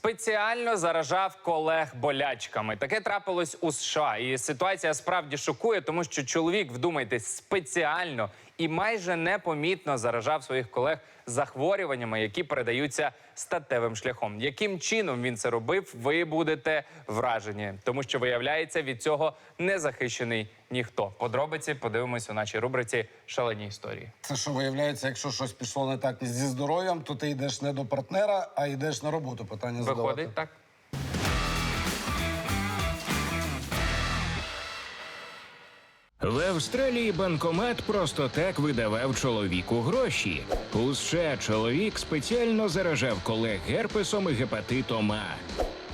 спеціально заражав колег болячками. Таке трапилось у США. І ситуація справді шокує, тому що чоловік, вдумайтесь, спеціально і майже непомітно заражав своїх колег захворюваннями, які передаються статевим шляхом. Яким чином він це робив, ви будете вражені, тому що виявляється, від цього не захищений ніхто. Подробиці подивимось у нашій рубриці Шалені історії. Це що виявляється, якщо щось пішло не так зі здоров'ям, то ти йдеш не до партнера, а йдеш на роботу. Питання задавати. Виходить так. В Австралії банкомат просто так видавав чоловіку гроші. У США чоловік спеціально заражав колег герпесом і гепатитом А.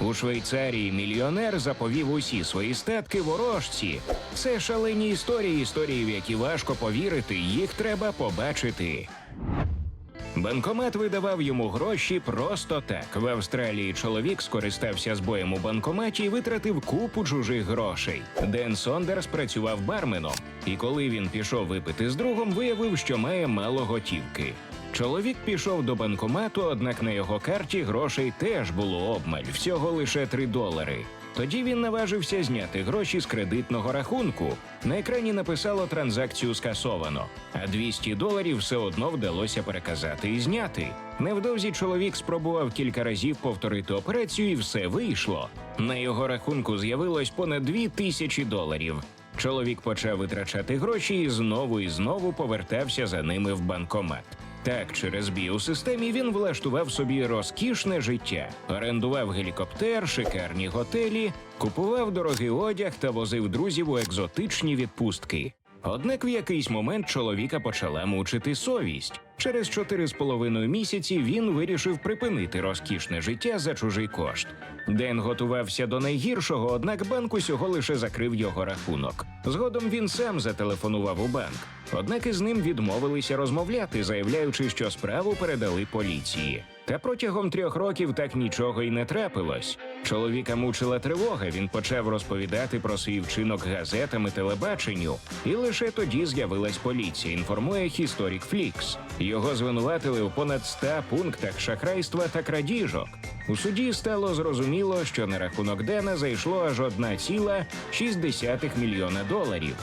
У Швейцарії мільйонер заповів усі свої статки ворожці. Це шалені історії, історії, в які важко повірити, їх треба побачити. Банкомат видавав йому гроші просто так. В Австралії чоловік скористався збоєм у банкоматі і витратив купу чужих грошей. Ден Сондерс працював барменом, і коли він пішов випити з другом, виявив, що має мало готівки. Чоловік пішов до банкомату, однак на його карті грошей теж було обмаль, всього лише 3 долари. Тоді він наважився зняти гроші з кредитного рахунку. На екрані написало транзакцію скасовано, а 200 доларів все одно вдалося переказати і зняти. Невдовзі чоловік спробував кілька разів повторити операцію, і все вийшло. На його рахунку з'явилось понад 2 тисячі доларів. Чоловік почав витрачати гроші і знову і знову повертався за ними в банкомат. Так, через бій він влаштував собі розкішне життя, орендував гелікоптер, шикарні готелі, купував дорогий одяг та возив друзів у екзотичні відпустки. Однак в якийсь момент чоловіка почала мучити совість. Через чотири з половиною місяці він вирішив припинити розкішне життя за чужий кошт. Ден готувався до найгіршого, однак банк усього лише закрив його рахунок. Згодом він сам зателефонував у банк. Однак із ним відмовилися розмовляти, заявляючи, що справу передали поліції. Та протягом трьох років так нічого й не трапилось. Чоловіка мучила тривога. Він почав розповідати про свій вчинок газетам і телебаченню, і лише тоді з'явилась поліція. Інформує Historic Flix. Його звинуватили у понад 100 пунктах шахрайства та крадіжок. У суді стало зрозуміло, що на рахунок Дена зайшло аж 1,6 мільйона доларів.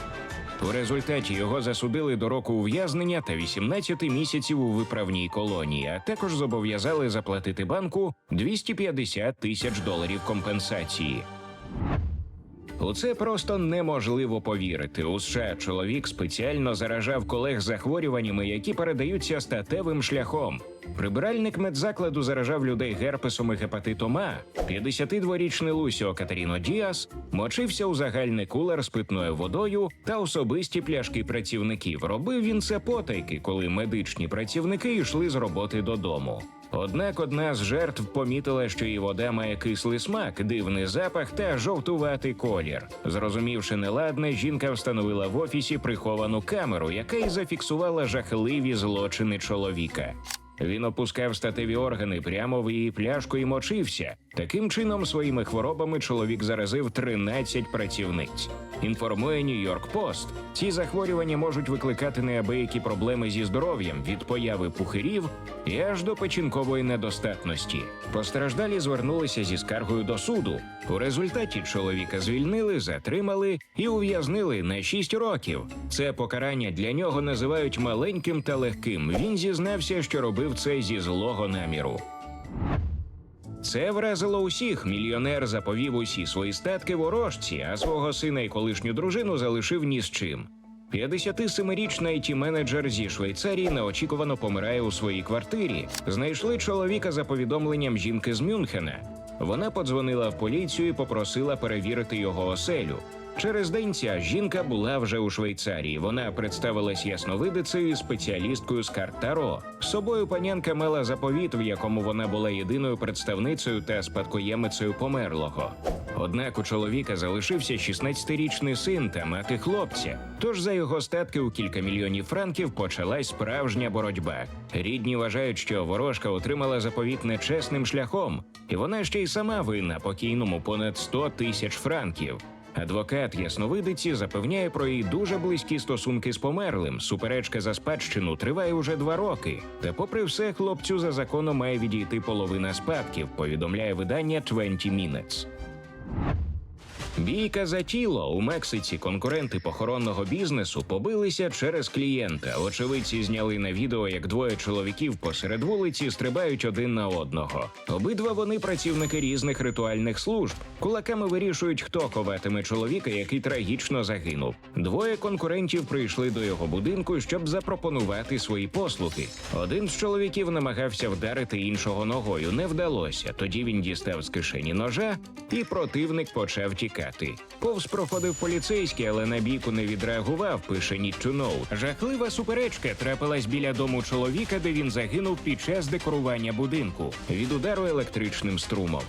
У результаті його засудили до року ув'язнення та 18 місяців у виправній колонії, а також зобов'язали заплатити банку 250 тисяч доларів компенсації. У це просто неможливо повірити. У США чоловік спеціально заражав колег захворюваннями, які передаються статевим шляхом. Прибиральник медзакладу заражав людей герпесом і гепатитом А. 52-річний Лусіо Катеріно Діас мочився у загальний кулер з питною водою та особисті пляшки працівників. Робив він це потайки, коли медичні працівники йшли з роботи додому. Однак одна з жертв помітила, що її вода має кислий смак, дивний запах та жовтуватий колір. Зрозумівши неладне, жінка встановила в офісі приховану камеру, яка й зафіксувала жахливі злочини чоловіка. Він опускав статеві органи прямо в її пляшку і мочився. Таким чином, своїми хворобами чоловік заразив 13 працівниць. Інформує Нью-Йорк Пост. Ці захворювання можуть викликати неабиякі проблеми зі здоров'ям від появи пухирів і аж до печінкової недостатності. Постраждалі звернулися зі скаргою до суду. У результаті чоловіка звільнили, затримали і ув'язнили на 6 років. Це покарання для нього називають маленьким та легким. Він зізнався, що робив це зі злого наміру. Це вразило усіх. Мільйонер заповів усі свої статки ворожці, а свого сина і колишню дружину залишив ні з чим. 57-річна it менеджер зі Швейцарії неочікувано помирає у своїй квартирі. Знайшли чоловіка за повідомленням жінки з Мюнхена. Вона подзвонила в поліцію і попросила перевірити його оселю. Через день ця жінка була вже у Швейцарії. Вона представилась ясновидицею спеціалісткою з карт Таро. З собою панянка мала заповіт, в якому вона була єдиною представницею та спадкоємицею померлого. Однак у чоловіка залишився 16-річний син та мати хлопця. Тож за його статки у кілька мільйонів франків почалась справжня боротьба. Рідні вважають, що ворожка отримала заповіт нечесним шляхом, і вона ще й сама винна покійному понад 100 тисяч франків. Адвокат ясновидиці запевняє про її дуже близькі стосунки з померлим. Суперечка за спадщину триває уже два роки. Та, попри все, хлопцю за законом має відійти половина спадків. Повідомляє видання 20 Minutes. Бійка за тіло у Мексиці конкуренти похоронного бізнесу побилися через клієнта. Очевидці зняли на відео, як двоє чоловіків посеред вулиці стрибають один на одного. Обидва вони працівники різних ритуальних служб. Кулаками вирішують, хто ховатиме чоловіка, який трагічно загинув. Двоє конкурентів прийшли до його будинку, щоб запропонувати свої послуги. Один з чоловіків намагався вдарити іншого ногою. Не вдалося. Тоді він дістав з кишені ножа, і противник почав тікати. Повз проходив поліцейський, але на бійку не відреагував. Пише Нічуноу. Жахлива суперечка трапилась біля дому чоловіка, де він загинув під час декорування будинку від удару електричним струмом.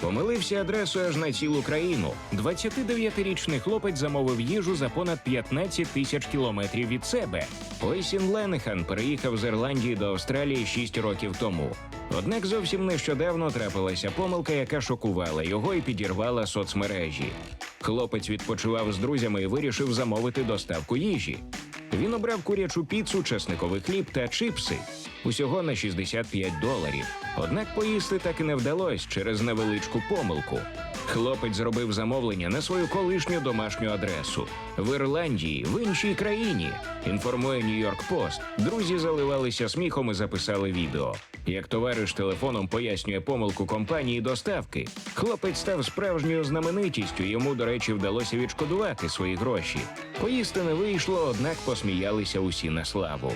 Помилився адресою аж на цілу країну. 29-річний хлопець замовив їжу за понад 15 тисяч кілометрів від себе. Ойсін Ленехан переїхав з Ірландії до Австралії 6 років тому. Однак зовсім нещодавно трапилася помилка, яка шокувала його і підірвала соцмережі. Хлопець відпочивав з друзями і вирішив замовити доставку їжі. Він обрав курячу піцу, чесниковий хліб та чипси. Усього на 65 доларів. Однак поїсти так і не вдалося через невеличку помилку. Хлопець зробив замовлення на свою колишню домашню адресу в Ірландії, в іншій країні. Інформує Нью-Йорк Пост. Друзі заливалися сміхом і записали відео. Як товариш телефоном пояснює помилку компанії доставки, хлопець став справжньою знаменитістю. Йому, до речі, вдалося відшкодувати свої гроші. Поїсти не вийшло, однак посміялися усі на славу.